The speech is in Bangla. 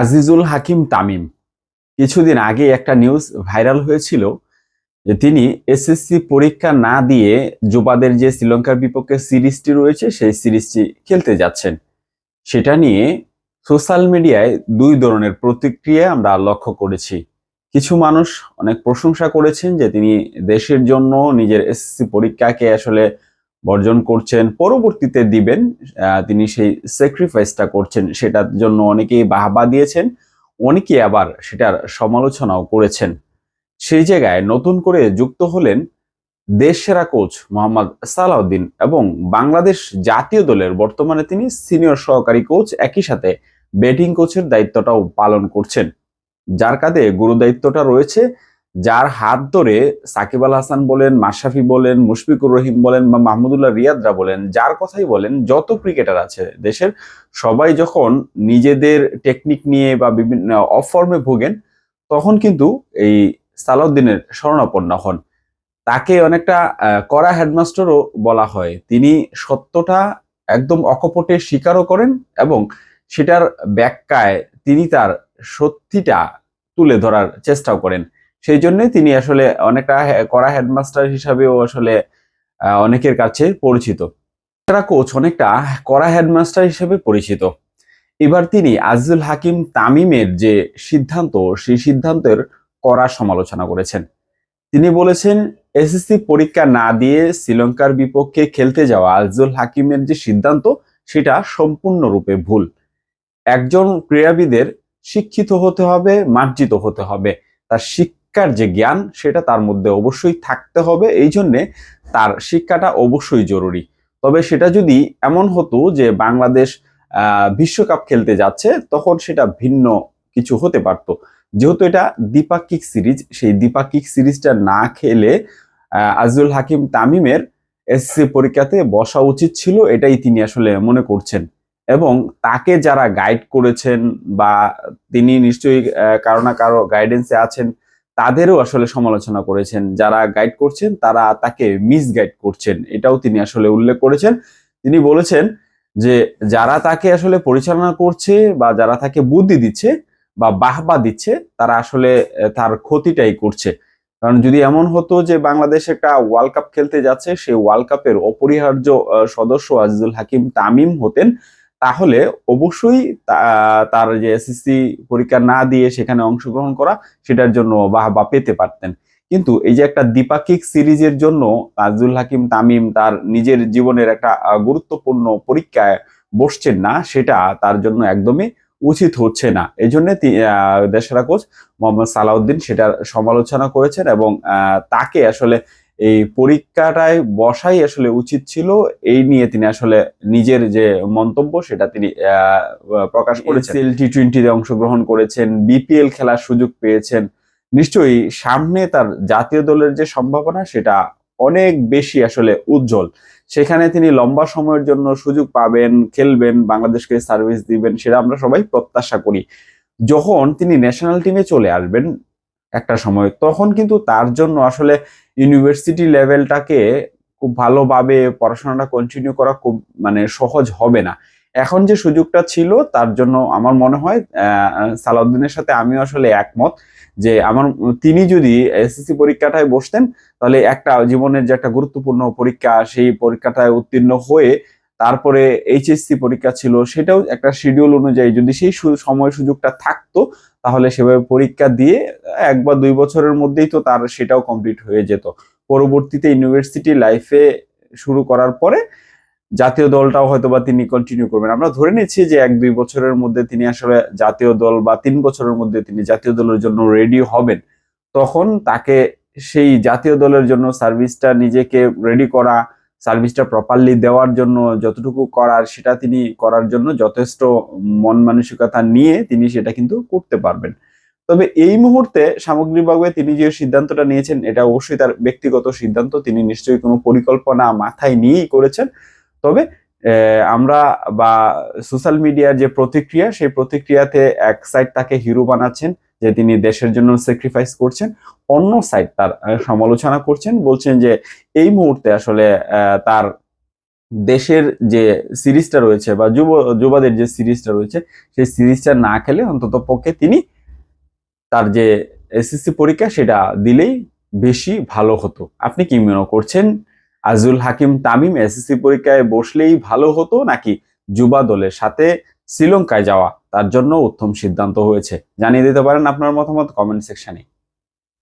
আজিজুল হাকিম তামিম। কিছুদিন আগে একটা নিউজ ভাইরাল হয়েছিল যে তিনি এসএসসি পরীক্ষা না দিয়ে যুবাদের যে শ্রীলঙ্কার বিপক্ষে সিরিজটি রয়েছে, সেই সিরিজটি খেলতে যাচ্ছেন। সেটা নিয়ে সোশ্যাল মিডিয়ায় দুই ধরনের প্রতিক্রিয়া আমরা লক্ষ্য করেছি। কিছু মানুষ অনেক প্রশংসা করেছেন যে তিনি দেশের জন্য নিজের এসএসসি পরীক্ষাকে আসলে বর্জন করছেন, পরবর্তীতে দিবেন তিনি সেই স্যাক্রিফাইসটা করছেন, সেটার জন্য অনেকেই বাহবা দিয়েছেন অনেকে আবার সেটার সমালোচনাও করেছেন। সেই জায়গায় নতুন করে যুক্ত হলেন দেশ সেরা কোচ মোহাম্মদ সালাউদ্দিন এবং বাংলাদেশ জাতীয় দলের বর্তমানে তিনি সিনিয়র সহকারী কোচ একই সাথে ব্যাটিং কোচের দায়িত্বটাও পালন করছেন। যার কাঁধে গুরু দায়িত্বটা রয়েছে যার হাত ধরে সাকিব আল হাসান বলেন, মাশরাফি বলেন, মুশফিকুর রহিম বলেন বা মাহমুদুল্লাহ রিয়াদরা বলেন, যার কথাই বলেন, যত ক্রিকেটার আছে দেশের, সবাই যখন নিজেদের টেকনিক নিয়ে বা বিভিন্ন অফ ফর্মে ভোগেন, তখন কিন্তু এই সালাউদ্দিনের শরণাপন্ন হন। তাকে অনেকটা কড়া হেডমাস্টারও বলা হয়। তিনি সত্যটা একদম অকপটে স্বীকারও করেন এবং সেটার ব্যাখ্যায় তিনি তার সত্যিটা তুলে ধরার চেষ্টাও করেন। সেই জন্য তিনি আসলে অনেকটা কড়া হেডমাস্টার হিসাবেও আসলে অনেকের কাছে পরিচিত। তারা কোচ অনেকটা কড়া হেডমাস্টার হিসেবে পরিচিত। এবার তিনি আজিজুল হাকিম তামিমের যে সিদ্ধান্ত, সেই সিদ্ধান্তের কড়া সমালোচনা করেছেন। তিনি বলেছেন, এসএসসি পরীক্ষা না দিয়ে শ্রীলঙ্কার বিপক্ষে খেলতে যাওয়া আজিজুল হাকিমের যে সিদ্ধান্ত, সেটা সম্পূর্ণরূপে ভুল। একজন ক্রীড়াবিদের শিক্ষিত হতে হবে, মার্জিত হতে হবে। তার শিক্ষার যে জ্ঞান সেটা তার মধ্যে অবশ্যই থাকতে হবে। এই জন্যে তার শিক্ষাটা অবশ্যই জরুরি। তবে সেটা যদি এমন হতো যে বাংলাদেশ বিশ্বকাপ খেলতে যাচ্ছে তখন সেটা ভিন্ন কিছু হতে পারতো। যেহেতু এটা দ্বিপাক্ষিক সিরিজ সেই দ্বিপাক্ষিক সিরিজটা না খেলে আহ, আজিজুল হাকিম তামিমের এসসি পরীক্ষাতে বসা উচিত ছিল এটাই তিনি আসলে মনে করছেন। এবং তাকে যারা গাইড করেছেন বা তিনি নিশ্চয়ই কারও না কারও গাইডেন্সে আছেন তাদেরও আসলে সমালোচনা করেছেন, যারা গাইড করছেন তারা তাকে মিসগাইড করছেন, এটাও তিনি আসলে উল্লেখ করেছেন। তিনি বলেছেন যে যারা তাকে আসলে পরিচালনা করছে বা যারা তাকে বুদ্ধি দিচ্ছে বা বাহবা দিচ্ছে, তারা আসলে তার ক্ষতিটাই করছে। কারণ যদি এমন হতো যে বাংলাদেশ একটা ওয়ার্ল্ড কাপ খেলতে যাচ্ছে সেই ওয়ার্ল্ড কাপের অপরিহার্য সদস্য আজিজুল হাকিম তামিম হতেন তাহলে অবশ্যই তার যে এসএসসি পরীক্ষা না দিয়ে সেখানে অংশগ্রহণ করা সেটার জন্য বাহবা পেতে পারতেন। কিন্তু এই যে একটা দ্বিপাক্ষিক সিরিজের জন্য আজিজুল হাকিম তামিম তার নিজের জীবনের একটা গুরুত্বপূর্ণ পরীক্ষায় বসছেন না, সেটা তার জন্য একদমই উচিত হচ্ছে না। এই জন্য দেশেরা কোচ মোহাম্মদ সালাউদ্দিন সেটার সমালোচনা করেছেন এবং তাকে আসলে এই পরীক্ষাটায় বসাই আসলে উচিত ছিল। এই নিয়ে তিনি আসলে নিজের যে মন্তব্য সেটা তিনি প্রকাশ করেছেন। টি টোয়েন্টিতে অংশগ্রহণ করেছেন বিপিএল খেলার সুযোগ পেয়েছেন। নিশ্চয়ই সামনে তার জাতীয় দলের যে সম্ভাবনা সেটা অনেক বেশি আসলে উজ্জ্বল। সেখানে তিনি লম্বা সময়ের জন্য সুযোগ পাবেন খেলবেন বাংলাদেশকে সার্ভিস দিবেন সেটা আমরা সবাই প্রত্যাশা করি। যখন তিনি ন্যাশনাল টিমে চলে আসবেন একটা সময়। তখন কিন্তু তার জন্য আসলে ইউনিভার্সিটি লেভেলটাকে খুব ভালোভাবে পড়াশোনাটা কন্টিনিউ করা খুব মানে সহজ হবে না। এখন যে সুযোগটা ছিল, তার জন্য আমার মনে হয় সালাউদ্দিনের সাথে আমিও আসলে একমত যে আমার, তিনি যদি এসএসসি পরীক্ষাটায় বসতেন, তাহলে একটা জীবনের যে একটা গুরুত্বপূর্ণ পরীক্ষা, সেই পরীক্ষাটায় উত্তীর্ণ হয়ে তারপরে এইচএসসি পরীক্ষা ছিল, সেটাও একটা শিডিউল অনুযায়ী যদি সেই সময় সুযোগটা থাকতো তাহলে সেভাবে পরীক্ষা দিয়ে এক বা দুই বছরের মধ্যেই তো তার সেটাও কমপ্লিট হয়ে যেত। পরবর্তীতে ইউনিভার্সিটি লাইফে শুরু করার পরে জাতীয় দলটাও হয়তো বা তিনি কন্টিনিউ করবেন। আমরা ধরে নিচ্ছি যে এক দুই বছরের মধ্যে তিনি আসলে জাতীয় দল বা তিন বছরের মধ্যে তিনি জাতীয় দলের জন্য রেডি হবেন। তখন তাকে সেই জাতীয় দলের জন্য সার্ভিসটা নিজেকে রেডি করা সার্ভিসটা প্রপারলি দেওয়ার জন্য যতটুকু করার সেটা তিনি করার জন্য যথেষ্ট মন মানসিকতা নিয়ে তিনি সেটা কিন্তু করতে পারবেন। তবে এই মুহূর্তে সামগ্রিকভাবে তিনি যে সিদ্ধান্তটা নিয়েছেন, এটা অবশ্যই তার ব্যক্তিগত সিদ্ধান্ত, তিনি নিশ্চয়ই কোনো পরিকল্পনা মাথায় নিয়েই করেছেন। তবে আমরা বা সোশ্যাল মিডিয়ার যে প্রতিক্রিয়া, সেই প্রতিক্রিয়াতে এক সাইড তাকে হিরো বানাচ্ছেন, যে তিনি দেশের জন্য স্যাক্রিফাইস করছেন। অন্য সাইড তার সমালোচনা করছেন, বলছেন যে এই মুহূর্তে আসলে তার দেশের যে সিরিজটা রয়েছে বা যুব, যুবাদের যে সিরিজটা রয়েছে, সেই সিরিজটা না খেলে অন্তত পক্ষে তিনি তার যে এসএসসি পরীক্ষা সেটা দিলেই বেশি ভালো হতো। আপনি কি মনে করছেন? আজুল হাকিম তামিম এসএসসি পরীক্ষায় বসলেই ভালো হতো নাকি যুবা দলের সাথে শ্রীলঙ্কায় যাওয়া তার জন্য উত্তম সিদ্ধান্ত হয়েছে? জানিয়ে দিতে পারেন আপনার মতামত কমেন্ট সেকশনে।